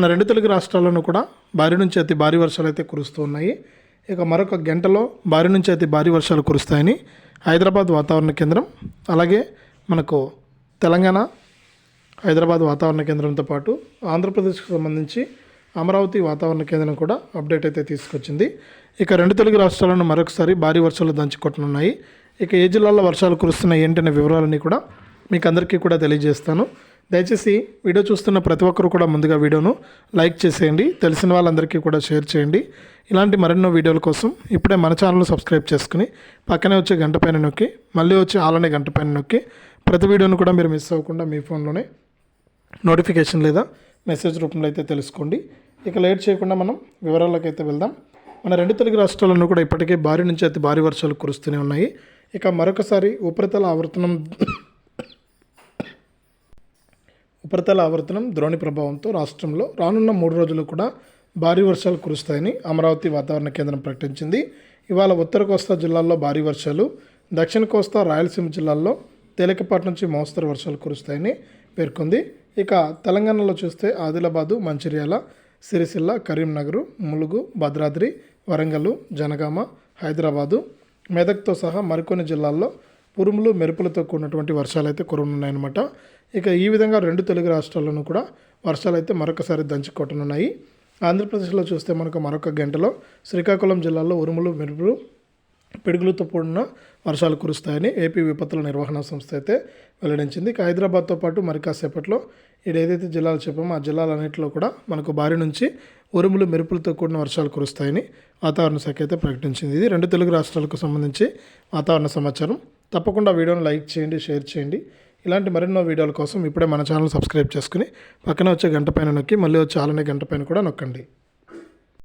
మన రెండు తెలుగు రాష్ట్రాల్లోనూ కూడా భారీ నుంచి అతి భారీ వర్షాలు అయితే కురుస్తూ ఉన్నాయి. ఇక మరొక గంటలో భారీ నుంచి అతి భారీ వర్షాలు కురుస్తాయని హైదరాబాద్ వాతావరణ కేంద్రం అలాగే మనకు తెలంగాణ హైదరాబాద్ వాతావరణ కేంద్రంతో పాటు ఆంధ్రప్రదేశ్కు సంబంధించి అమరావతి వాతావరణ కేంద్రం కూడా అప్డేట్ అయితే తీసుకొచ్చింది. ఇక రెండు తెలుగు రాష్ట్రాలను మరొకసారి భారీ వర్షాలు దంచుకొట్టనున్నాయి. ఇక ఏ జిల్లాల్లో వర్షాలు కురుస్తున్నాయి ఏంటనే వివరాలన్నీ కూడా మీకు అందరికీ కూడా తెలియజేస్తాను. దయచేసి వీడియో చూస్తున్న ప్రతి ఒక్కరు కూడా ముందుగా వీడియోను లైక్ చేసేయండి. తెలిసిన వాళ్ళందరికీ కూడా షేర్ చేయండి. ఇలాంటి మరెన్నో వీడియోల కోసం ఇప్పుడే మన ఛానల్ సబ్స్క్రైబ్ చేసుకుని పక్కనే వచ్చే గంట పైన నొక్కి మళ్ళీ వచ్చే ఆలనే గంట పైన నొక్కి ప్రతి వీడియోను కూడా మీరు మిస్ అవ్వకుండా మీ ఫోన్లోనే నోటిఫికేషన్ లేదా మెసేజ్ రూపంలో అయితే తెలుసుకోండి. ఇక లేట్ చేయకుండా మనం వివరాల్లోకి అయితే వెళ్దాం. మన రెండు తెలుగు రాష్ట్రాలను కూడా ఇప్పటికే భారీ నుంచి అతి భారీ వర్షాలు కురుస్తూనే ఉన్నాయి. ఇక మరొకసారి ఉపరితల ఆవర్తనం ఉపరితల ఆవర్తనం ద్రోణి ప్రభావంతో రాష్ట్రంలో రానున్న మూడు రోజులు కూడా భారీ వర్షాలు కురుస్తాయని అమరావతి వాతావరణ కేంద్రం ప్రకటించింది. ఇవాళ ఉత్తర కోస్తా జిల్లాల్లో భారీ వర్షాలు దక్షిణ కోస్తా రాయలసీమ జిల్లాల్లో తేలికపాటి నుంచి మోస్తరు వర్షాలు కురుస్తాయని పేర్కొంది. ఇక తెలంగాణలో చూస్తే ఆదిలాబాదు మంచిర్యాల సిరిసిల్ల కరీంనగర్ ములుగు భద్రాద్రి వరంగల్ జనగామ హైదరాబాదు మెదక్తో సహా మరికొన్ని జిల్లాల్లో ఉరుములు మెరుపులతో కూడినటువంటి వర్షాలు అయితే కురవనున్నాయన్నమాట. ఇక ఈ విధంగా రెండు తెలుగు రాష్ట్రాల్లోనూ కూడా వర్షాలు అయితే మరొకసారి దంచుకొట్టనున్నాయి ఆంధ్రప్రదేశ్లో చూస్తే మనకు మరొక గంటలో శ్రీకాకుళం జిల్లాలో ఉరుములు మెరుపులు పిడుగులతో కూడిన వర్షాలు కురుస్తాయని ఏపీ విపత్తుల నిర్వహణ సంస్థ అయితే వెల్లడించింది. ఇక హైదరాబాద్తో పాటు మరి కాసేపట్లో ఏదైతే జిల్లాలు చెప్పామో ఆ జిల్లాలన్నింటిలో కూడా మనకు భారీ నుంచి ఉరుములు మెరుపులతో కూడిన వర్షాలు కురుస్తాయని వాతావరణ శాఖ అయితే ప్రకటించింది. ఇది రెండు తెలుగు రాష్ట్రాలకు సంబంధించి వాతావరణ సమాచారం. తప్పకుండా వీడియోను లైక్ చేయండి షేర్ చేయండి. ఇలాంటి మరెన్నో వీడియోల కోసం ఇప్పుడే మన ఛానల్ సబ్స్క్రైబ్ చేసుకుని పక్కన వచ్చే గంట పైన నొక్కి మళ్ళీ వచ్చే ఆలనే గంట పైన కూడా నొక్కండి.